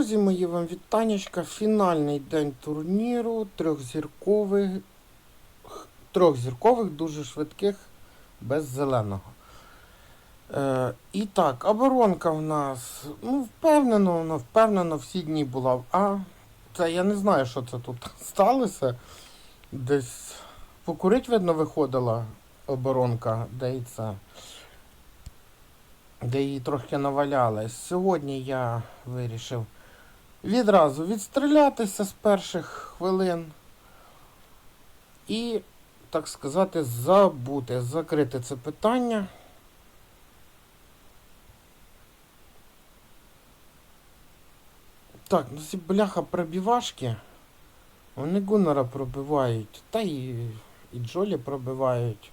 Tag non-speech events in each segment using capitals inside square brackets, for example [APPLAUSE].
Друзі мої, вам вітанечка. Фінальний день турніру трьохзіркових, трьохзіркових, дуже швидких, без зеленого. Е, і так, оборонка в нас, ну, впевнено, вона впевнено всі дні була. А це я не знаю, що це тут [LAUGHS] сталося. Десь покурить, видно, виходила оборонка, де і це. Де її трохи наваляли. Сьогодні я вирішив відразу відстрілятися з перших хвилин і, так сказати, забути, закрити це питання. Так, ну ці бляха пробивашки. Вони Гуннера пробивають, та і, і Джолі пробивають.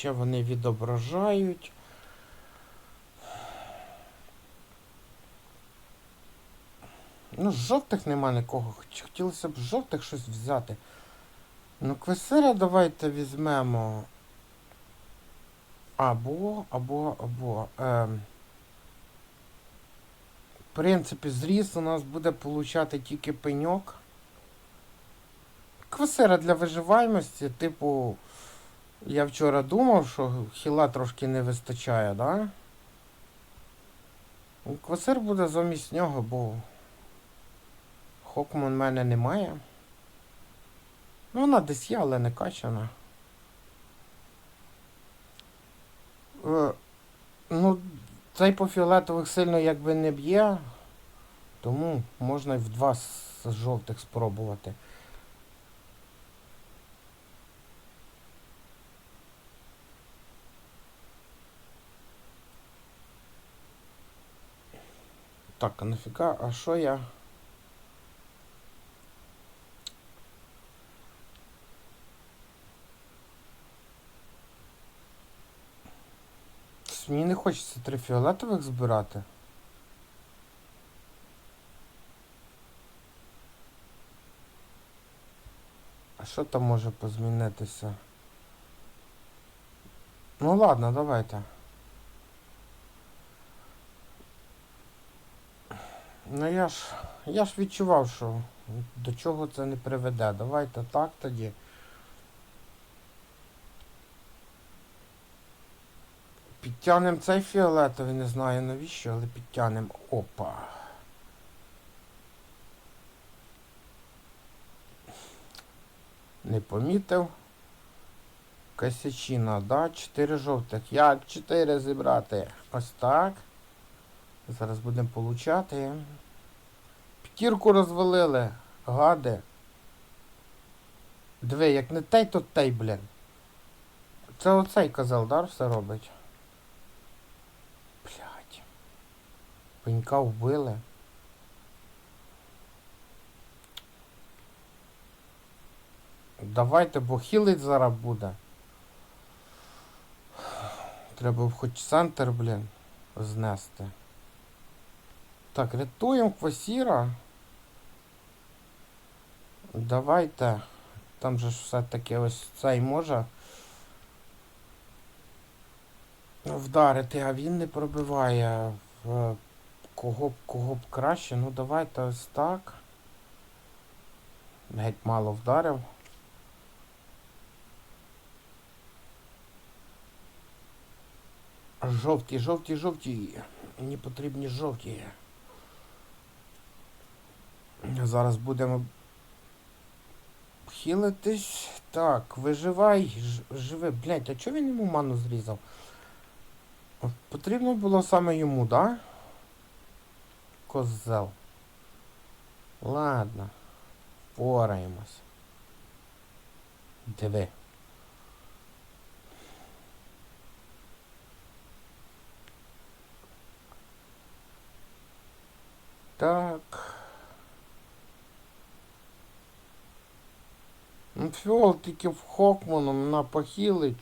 Ще вони відображають. Ну, жовтих нема нікого. Хотілося б жовтих щось взяти. Ну, квесира давайте візьмемо. Або, або, або. Ем. В принципі, зріс у нас буде получати тільки пеньок. Квесира для виживаємості, типу. Я вчора думав, що хіла трошки не вистачає, да? Ну, Квасир буде замість нього, бо Хокман в мене немає. Ну, вона десь є, але не качана. Е, ну, цей по фіолетових сильно якби не б'є, тому можна і в два з з жовтих спробувати. Так, а нафіга, а що я? Тс, Мені не хочеться три фіолетових збирати. А що там може позмінитися? Ну ладно, давайте. Ну я ж. Я ж відчував, що до чого це не приведе. Давайте так тоді. Підтягнемо цей фіолетовий, не знаю навіщо, але підтягнемо. Опа. Не помітив. Косячина, да? Чотири жовтих. Як чотири зібрати? Ось так. Зараз будемо получати. П'ятірку розвалили. Гади. Диви, як не той, то той, блін. Це оцей козел, да, все робить? Блядь. Пенька вбили. Давайте, бо хілить зараз буде. Треба хоч центр, блін, знести. Так, рятуємо квасіра. Давайте. Там же ж все-таки ось цей може вдарити, а він не пробиває кого б кого б краще. Ну давайте ось так. Геть мало вдарив. Жовті, жовті, жовті. Мені потрібні жовті. Зараз будемо хілитись. Так, виживай, живи. Блять, а чого він йому ману зрізав? Потрібно було саме йому, да? Козел. Ладно. Пораємось. Диви. Так. Фіол тільки в Хокману мене похилить.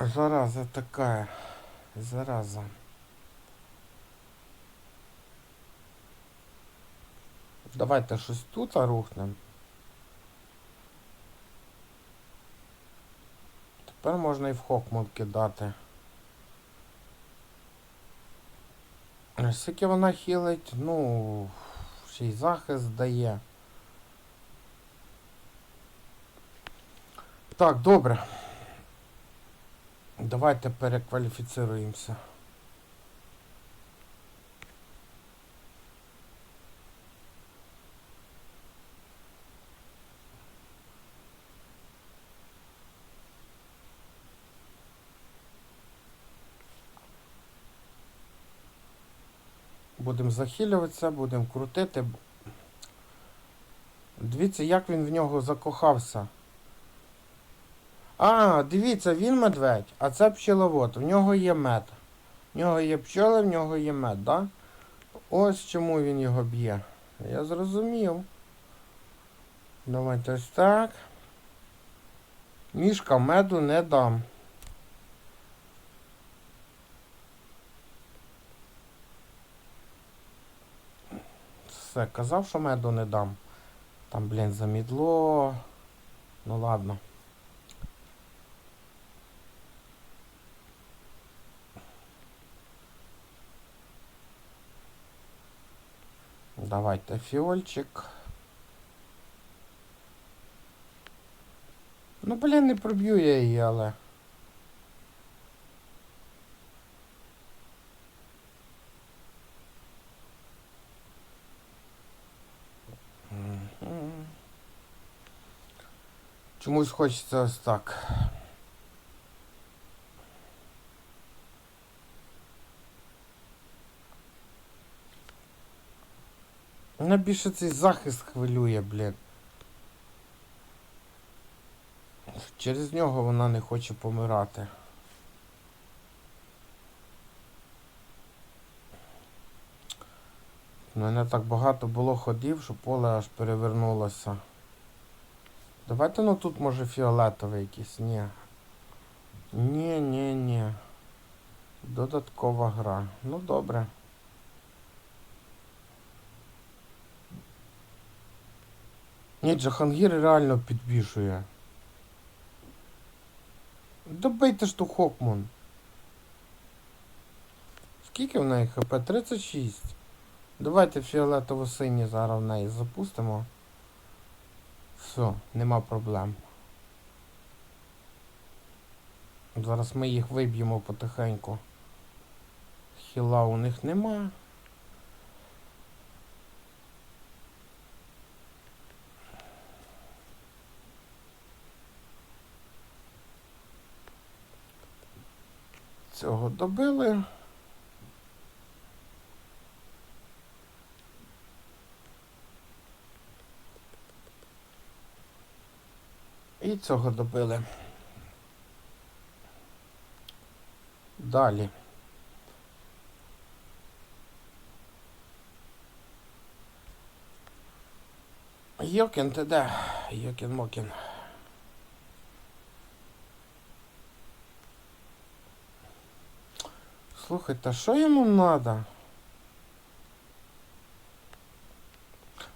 Зараза така. Зараза. Давайте щось тут рухнем. Тепер можна і в Хокмут кидати. Скільки вона хілить, ну, ще й захист дає. Так, добре. Давайте перекваліфіцируємося. Будемо захилюватися, будемо крутити. Дивіться, як він в нього закохався. А, дивіться, він медведь, а це пчеловод. В нього є мед. В нього є пчоли, в нього є мед, да? Ось чому він його б'є. Я зрозумів. Давайте ось так. Мішка меду не дам. Все, казав, що меду не дам. Там, блін, замідло. Ну ладно. Давайте фіольчик. Ну, блін, не проб'ю я її, але. Мгм. Чомусь хочеться ось так. Мене більше цей захист хвилює, блін. Через нього вона не хоче помирати. У мене так багато було ходів, що поле аж перевернулося. Давайте ну тут може фіолетовий якийсь. Ні. Ні, ні, ні. Додаткова гра. Ну добре. Ні, Джахангір реально підбішує. Добийте ж ту Хокмун. Скільки в неї хп? 36. Давайте фіолетово сині зараз в неї запустимо. Все, нема проблем. Зараз ми їх виб'ємо потихеньку. Хіла у них нема. Цього добили. І цього добили. Далі. Йокін ти де? Йокін Мокін. Слухайте, що йому надо?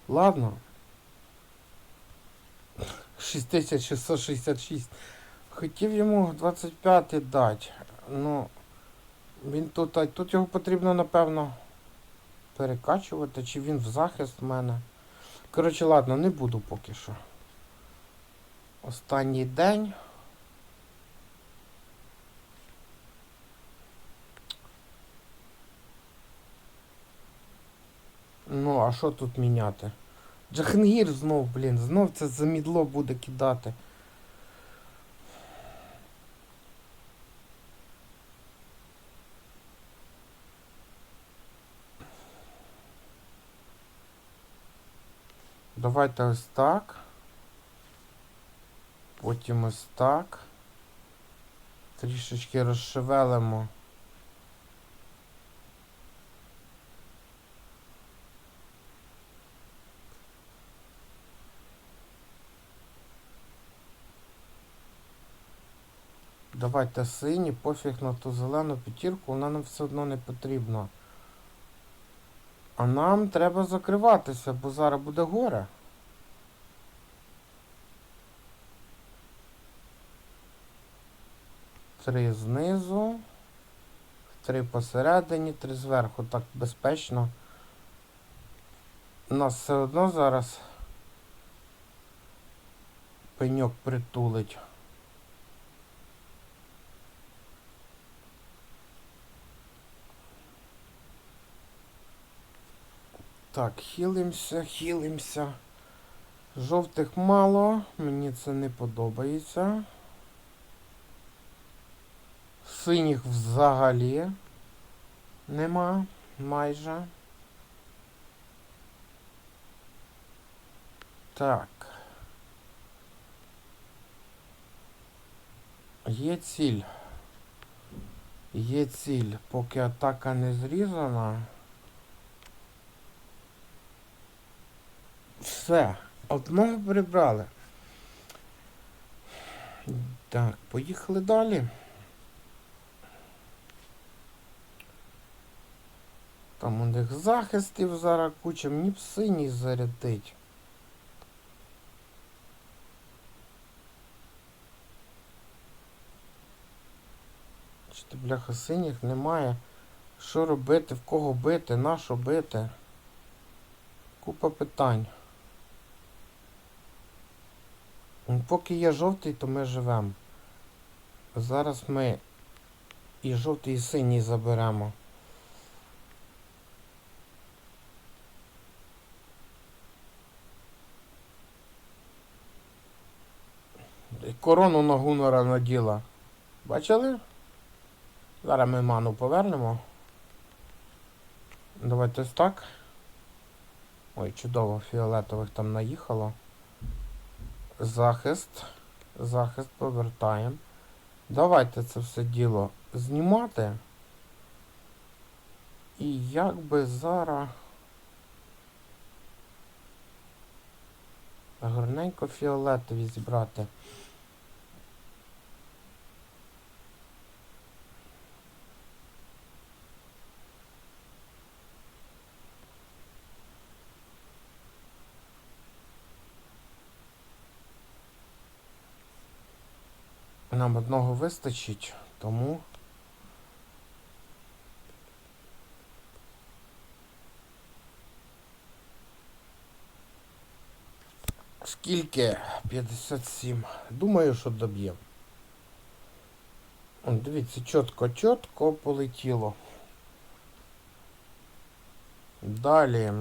Ладно. 6666. Хотів йому 25 дати. Ну, він тут, а тут його потрібно, напевно, перекачувати, чи він в захист в мене. Коротше, ладно, не буду поки що. Останній день. Ну, а що тут міняти? Джахангір знов, блін, знов це замідло буде кидати. Давайте ось так. Потім ось так. Трішечки розшевелимо. Давайте сині, пофіг на ту зелену п'ятірку, вона нам все одно не потрібна. А нам треба закриватися, бо зараз буде горе. Три знизу. Три посередині, три зверху. Так безпечно. У Нас все одно зараз пеньок притулить. Так, хілимся, хілимся. Жовтих мало, мені це не подобається. Синіх взагалі нема майже. Так. Є ціль. Є ціль, поки атака не зрізана. Все. Одного прибрали. Так, поїхали далі. Там у них захистів зараз куча, мені б синій зарядить. Чи ти, бляха, синіх немає? Що робити, в кого бити, на що бити? Купа питань. Ну, Поки є жовтий, то ми живемо. Зараз ми і жовтий, і синій заберемо. Корону на Гунора наділа. Бачили? Зараз ми ману повернемо. Давайте ось так. Ой, чудово, фіолетових там наїхало. Захист. Захист повертаємо. Давайте це все діло знімати. І як би зараз гарненько фіолетові зібрати. Нам одного вистачить, тому. Скільки? 57. Думаю, що доб'ємо. Дивіться, чітко, чітко полетіло. Далі.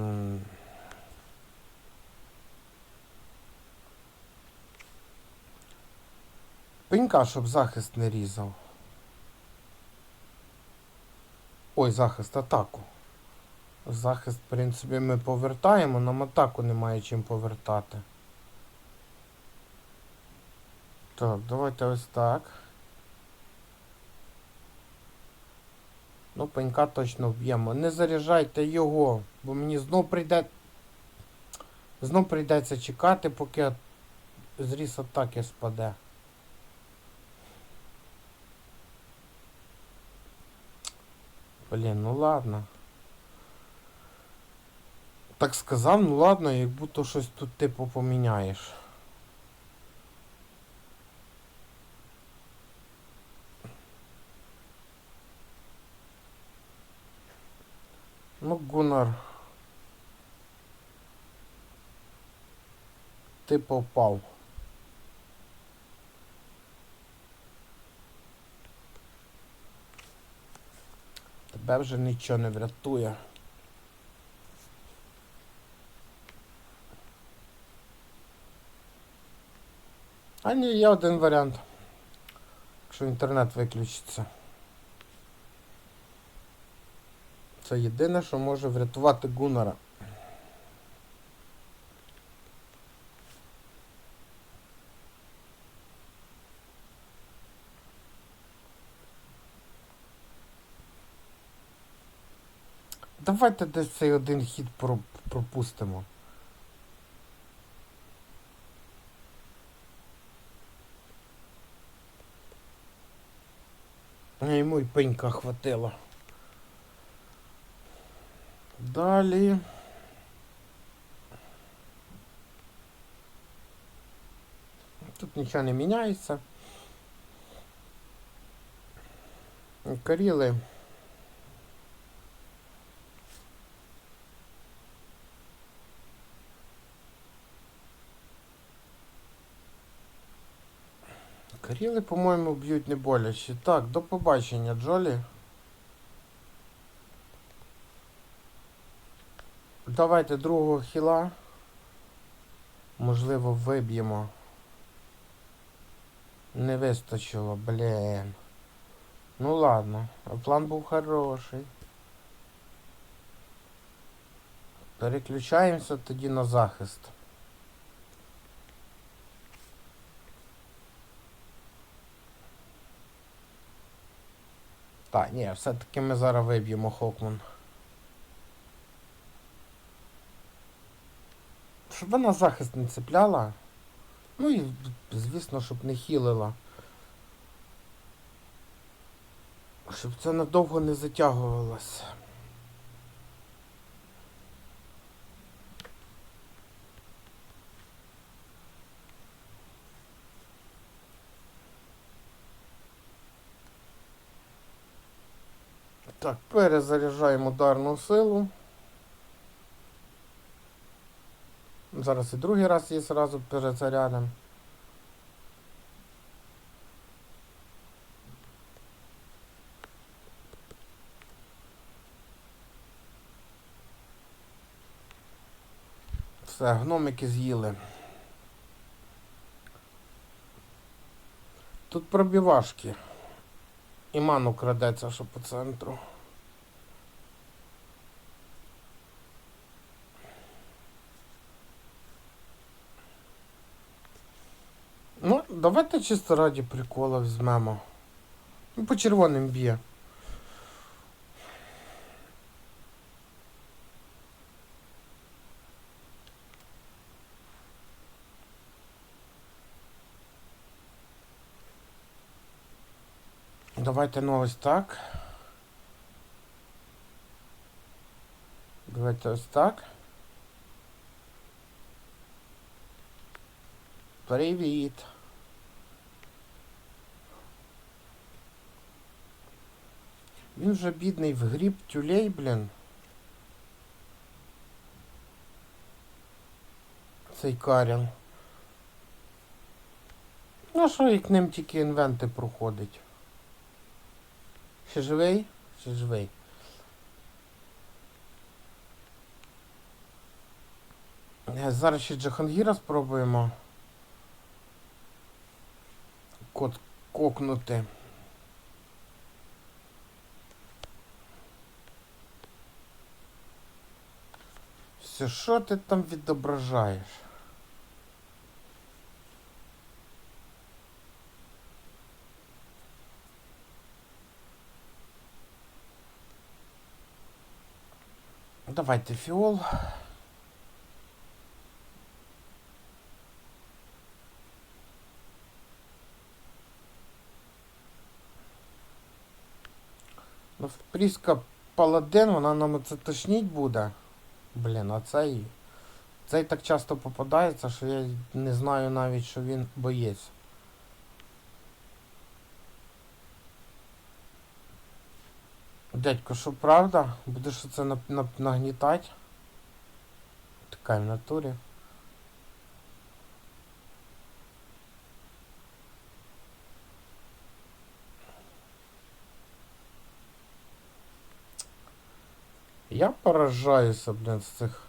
Пенька, щоб захист не різав. Ой, захист атаку. Захист, в принципі, ми повертаємо, нам атаку немає чим повертати. Так, давайте ось так. Ну, пенька точно вб'ємо. Не заряджайте його, бо мені знов прийде. Знов прийдеться чекати, поки зріз атаки спаде. Блін, ну ладно. Так сказав, ну ладно, як будто щось тут типу поміняєш. Ну, Гунар. Ти попав. Тебе вже нічого не врятує. А ні, є один варіант. Якщо інтернет виключиться. Це єдине, що може врятувати Гунара. Давайте десь цей один хід пропустимо. Йому й пенька хватило. Далі. Тут нічого не міняється. Каріли. Каріли, по-моєму, б'ють не боляче. Так, до побачення, Джолі. Давайте другого хіла. Можливо, виб'ємо. Не вистачило, блін. Ну ладно, план був хороший. Переключаємося тоді на захист. Так, ні, все-таки ми зараз виб'ємо Хокман. Щоб вона захист не цепляла. Ну і, звісно, щоб не хілила. Щоб це надовго не затягувалось. Так, перезаряджаємо ударну силу. Зараз і другий раз її зразу перезарядимо. Все, гномики з'їли. Тут пробівашки. І ману крадеться, що по центру. Ну, давайте чисто раді прикола візьмемо. Ну, по червоним б'є. Давайте ну ось так. Давайте ось так. Привіт. Він вже бідний в гріб тюлей, блін. Цей Карін. Ну що, як ним тільки інвенти проходить. Ще живий? Ще живий. Е, Зараз ще Джахангіра спробуємо. Кот кокнути. Все, що ти там відображаєш? Давайте фіол. Ну, Пріска Паладин, вона нам це тошніть буде. Блін, а цей. Цей так часто попадається, що я не знаю навіть, що він боєць. Дядько, що правда? Будеш це нагнітати? Така в натурі. Я поражаюся, блін, з цих.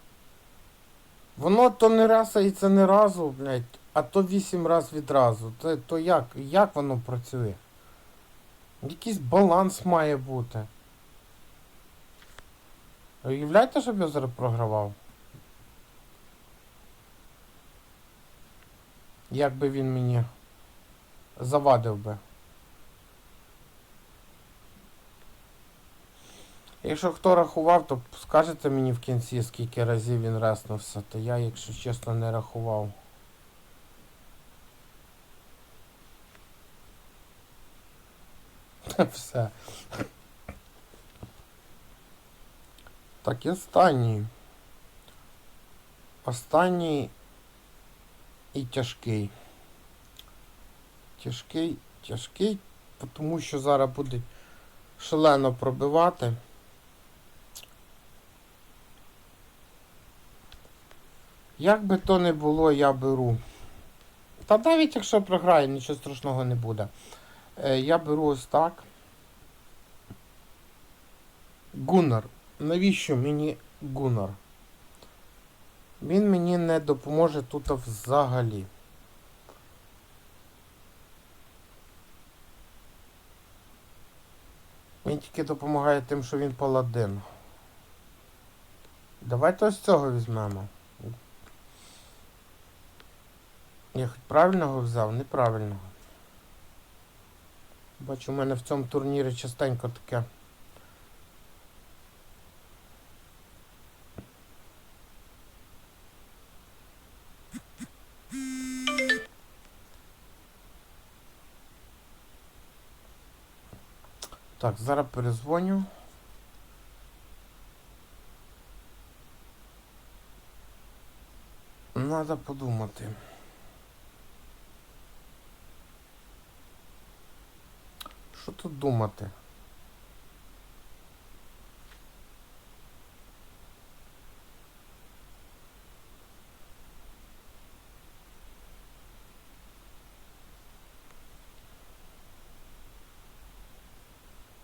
Воно то не расається не разу, блядь, а то вісім раз відразу. То, то як? Як воно працює? Якийсь баланс має бути. Уявляєте, щоб я зараз програвав? Як би він мені завадив би. Якщо хто рахував, то скажете мені в кінці, скільки разів він реснувся, то я, якщо чесно, не рахував. Все. Так, і останній. Останній і тяжкий. Тяжкий, тяжкий, тому що зараз буде шалено пробивати. Як би то не було, я беру. Та навіть якщо програю, нічого страшного не буде. Е, я беру ось так. Гуннар. Навіщо мені Гуннар? Він мені не допоможе тут взагалі. Він тільки допомагає тим, що він паладин. Давайте ось цього візьмемо. Я хоч правильного взяв? Неправильного. Бачу, у мене в цьому турнірі частенько таке. Так, зараз перезвоню. Надо подумати. Що тут думати?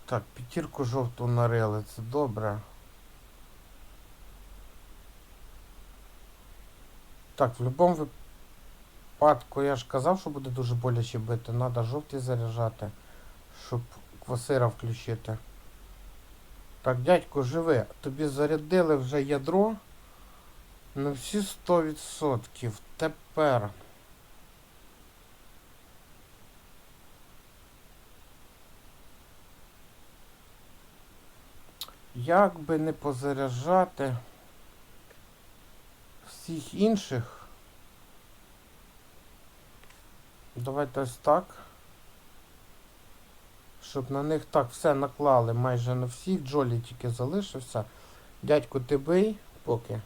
Так, п'ятірку жовту нарили, це добре. Так, в будь-якому випадку я ж казав, що буде дуже боляче бити. Треба жовтий заряджати, щоб квасира включити. Так, дядько, живи. Тобі зарядили вже ядро на всі 100%. Тепер. Як би не позаряджати всіх інших. Давайте ось так. Щоб на них так все наклали майже на всіх. Джолі тільки залишився. Дядьку, ти бий, поки.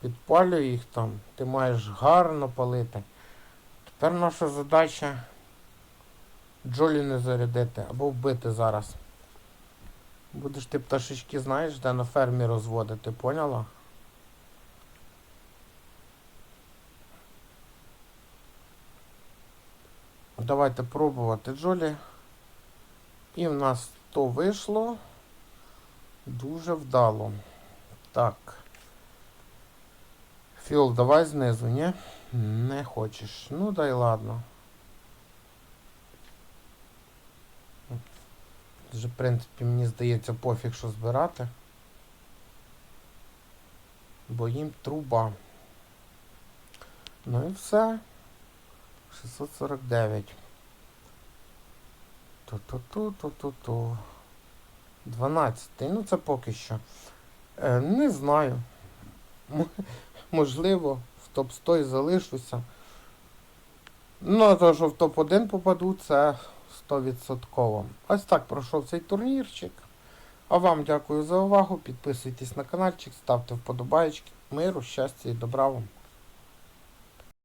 Підпалюй їх там. Ти маєш гарно палити. Тепер наша задача Джолі не зарядити або вбити зараз. Будеш ти пташечки, знаєш, де на фермі розводити, поняла? Давайте пробувати Джолі. І в нас то вийшло дуже вдало. Так. Фіол, давай знизу, ні? Не хочеш. Ну дай ладно. Вже, в принципі, мені здається, пофіг, що збирати. Бо їм труба. Ну і все. 649. Ту-ту-ту-ту-ту-ту. 12. Ну це поки що. Е, не знаю. Можливо, в топ-100 і залишуся. Ну, а то, що в топ-1 попаду, це 100%. Ось так пройшов цей турнірчик. А вам дякую за увагу. Підписуйтесь на каналчик, ставте вподобайки. Миру, щастя і добра вам.